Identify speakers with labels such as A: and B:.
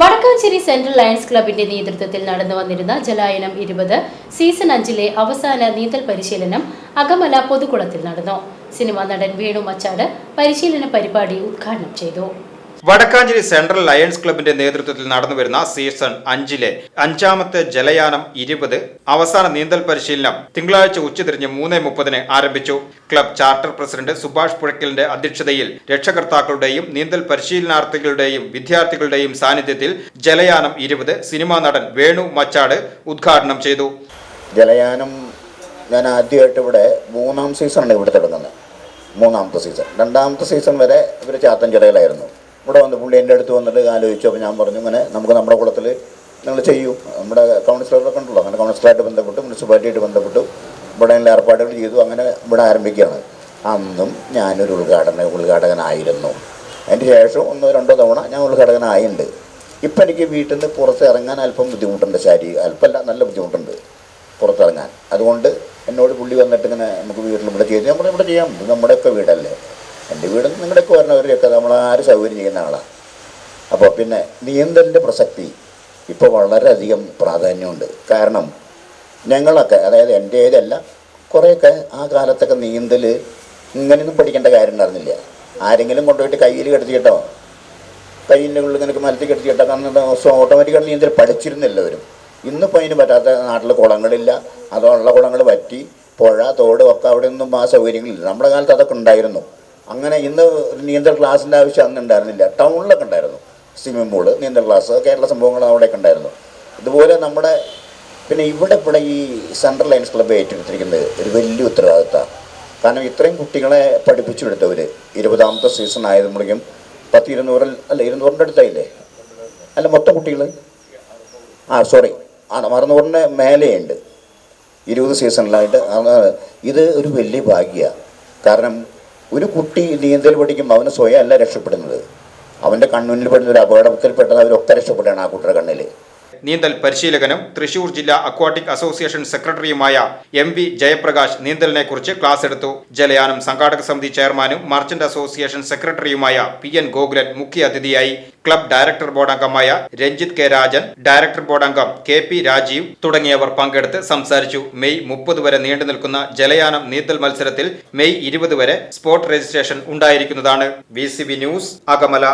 A: Vadakkanchery central lions ക്ലബിന്റെ നേതൃത്വത്തിൽ നടന്നു വന്നിരുന്ന ജലായനം ഇരുപത് സീസൺ അഞ്ചിലെ അവസാന നീന്തൽ പരിശീലനം അകമല പൊതുകുളത്തിൽ നടന്നു. സിനിമാ നടൻ വേണു മച്ചാട് പരിശീലന പരിപാടി ഉദ്ഘാടനം ചെയ്തു.
B: വടക്കാഞ്ചേരി സെൻട്രൽ ലയൺസ് ക്ലബിന്റെ നേതൃത്വത്തിൽ നടന്നുവരുന്ന സീസൺ അഞ്ചിലെ അഞ്ചാമത്തെ ജലയാനം ഇരുപത് അവസാന നീന്തൽ പരിശീലനം തിങ്കളാഴ്ച ഉച്ചതിരിഞ്ഞ് മൂന്ന് മുപ്പതിന് ആരംഭിച്ചു. ക്ലബ് ചാർട്ടർ പ്രസിഡന്റ് സുഭാഷ് പുഴക്കലിന്റെ അധ്യക്ഷതയിൽ രക്ഷകർത്താക്കളുടെയും നീന്തൽ പരിശീലനാർത്ഥികളുടെയും വിദ്യാർത്ഥികളുടെയും സാന്നിധ്യത്തിൽ ജലയാനം ഇരുപത് സിനിമാ നടൻ വേണു മച്ചാട് ഉദ്ഘാടനം ചെയ്തു.
C: ജലയാനം ഞാൻ ആദ്യമായിട്ട് ഇവിടെ മൂന്നാം സീസണാണ് ഇവിടെ തുടങ്ങുന്നത്. മൂന്നാമത്തെ സീസൺ. രണ്ടാമത്തെ സീസൺ വരെ ഇവർ ചാത്തൻചിറയിലായിരുന്നു ഇവിടെ വന്ന് പുള്ളി എന്റെ അടുത്ത് വന്നിട്ട് ആലോചിച്ചു. അപ്പോൾ ഞാൻ പറഞ്ഞു ഇങ്ങനെ നമുക്ക് നമ്മുടെ കുളത്തിൽ നിങ്ങൾ ചെയ്യൂ. നമ്മുടെ കൗൺസിലറൊക്കെ ഉണ്ടല്ലോ അങ്ങനെ കൗൺസിലറായിട്ട് ബന്ധപ്പെട്ടു മുനിസിപ്പാലിറ്റിയായിട്ട് ബന്ധപ്പെട്ടു. ഇവിടെ ഏർപ്പാടുകൾ ചെയ്തു. അങ്ങനെ ഇവിടെ ആരംഭിക്കുകയാണ്. അന്നും ഞാനൊരു ഉദ്ഘാടന ഉദ്ഘാടകനായിരുന്നു. അതിന് ശേഷം ഒന്നോ രണ്ടോ തവണ ഞാൻ ഉദ്ഘാടകനായിട്ടുണ്ട് ഇപ്പം എനിക്ക് വീട്ടിൽ നിന്ന് പുറത്ത് ഇറങ്ങാൻ അല്പം ബുദ്ധിമുട്ടുണ്ട്. ശാരീരിക അല്പമല്ല നല്ല ബുദ്ധിമുട്ടുണ്ട് പുറത്തിറങ്ങാൻ. അതുകൊണ്ട് എന്നോട് പുള്ളി വന്നിട്ട് ഇങ്ങനെ നമുക്ക് വീട്ടിൽ ഇവിടെ ചെയ്ത്. നമ്മൾ ഇവിടെ ചെയ്യാം. നമ്മുടെയൊക്കെ വീടല്ലേ? എന്റെ വീട് നിങ്ങളുടെയൊക്കെ വരുന്നവരെയൊക്കെ നമ്മൾ ആര് സൗകര്യം ചെയ്യുന്ന ആളാണ് അപ്പോൾ പിന്നെ നീന്തലിന്റെ പ്രസക്തി ഇപ്പോൾ വളരെയധികം പ്രാധാന്യമുണ്ട്. കാരണം ഞങ്ങളൊക്കെ അതായത് എന്റെ ഏതല്ല കുറേയൊക്കെ ആ കാലത്തൊക്കെ നീന്തൽ ഇങ്ങനെയൊന്നും പഠിക്കേണ്ട കാര്യം ഉണ്ടായിരുന്നില്ല. ആരെങ്കിലും കൊണ്ടുപോയിട്ട് കയ്യിൽ കെടുത്തിട്ടോ കയ്യിന്റെ ഉള്ളിൽ ഇങ്ങനെ മരത്തിൽ കെടുത്തിട്ടോ കാരണം ഓട്ടോമാറ്റിക്കായിട്ട് നീന്തൽ പഠിച്ചിരുന്നില്ലവരും ഇന്നിപ്പോൾ അതിന് പറ്റാത്ത നാട്ടിൽ കുളങ്ങളില്ല. അതോ ഉള്ള കുളങ്ങൾ പറ്റി പുഴ തോട് ഒക്കെ അവിടെ ഒന്നും ആ സൗകര്യങ്ങളില്ല. നമ്മുടെ കാലത്ത് അതൊക്കെ ഉണ്ടായിരുന്നു. അങ്ങനെ ഇന്ന് നീന്തൽ ക്ലാസ്സിന്റെ ആവശ്യം അന്ന് ഉണ്ടായിരുന്നില്ല. ടൗണിലൊക്കെ ഉണ്ടായിരുന്നു. സ്വിമ്മിംഗ് പൂൾ നീന്തൽ ക്ലാസ് കേരള സംഭവങ്ങൾ അവിടെയൊക്കെ ഉണ്ടായിരുന്നു. ഇതുപോലെ നമ്മുടെ പിന്നെ ഇവിടെ ഇവിടെ ഈ സെൻട്രൽ ലയൻസ് ക്ലബ്ബ് ഏറ്റെടുത്തിരിക്കുന്നത് ഒരു വലിയ ഉത്തരവാദിത്തമാണ് കാരണം ഇത്രയും കുട്ടികളെ പഠിപ്പിച്ചെടുത്തവർ ഇരുപതാമത്തെ സീസൺ ആയതുമ്പോഴേക്കും പത്ത് ഇരുന്നൂറിൽ അല്ല ഇരുന്നൂറിന്റെ അടുത്തായില്ലേ? അല്ല മൊത്തം കുട്ടികൾ ആ സോറി ആ അറുന്നൂറിന്റെ മേലെയുണ്ട്. ഇരുപത് സീസണിലായിട്ട് ഇത് ഒരു വലിയ ഭാഗ്യമാണ്. കാരണം ഒരു കുട്ടി നീന്തൽ പഠിക്കുമ്പോൾ അവന് സ്വയം അല്ല രക്ഷപ്പെടുന്നത്. അവന്റെ കണ്ണുന്നിൽ പെടുന്ന ഒരു അപകടത്തിൽപ്പെട്ടത് അവരൊക്കെ രക്ഷപ്പെടുകയാണ് ആ കുട്ടിയുടെ കണ്ണിൽ
B: നീന്തൽ പരിശീലകനും തൃശൂർ ജില്ലാ അക്വാട്ടിക് അസോസിയേഷൻ സെക്രട്ടറിയുമായ എം വി ജയപ്രകാശ് നീന്തലിനെ കുറിച്ച് ക്ലാസ് എടുത്തു. ജലയാനം സംഘാടക സമിതി ചെയർമാനും മർച്ചന്റ് അസോസിയേഷൻ സെക്രട്ടറിയുമായ പി എൻ ഗോകുലൻ മുഖ്യ അതിഥിയായി ക്ലബ് ഡയറക്ടർ ബോർഡ് അംഗമായ Ranjith K Rajan director board അംഗം കെ പി രാജീവ് തുടങ്ങിയവർ പങ്കെടുത്ത് സംസാരിച്ചു. മെയ് മുപ്പത് വരെ നീണ്ടു നിൽക്കുന്ന ജലയാനം നീന്തൽ മത്സരത്തിൽ മെയ് ഇരുപത് വരെ സ്പോട്ട് രജിസ്ട്രേഷൻ ഉണ്ടായിരിക്കുന്നതാണ്. B news Akamala.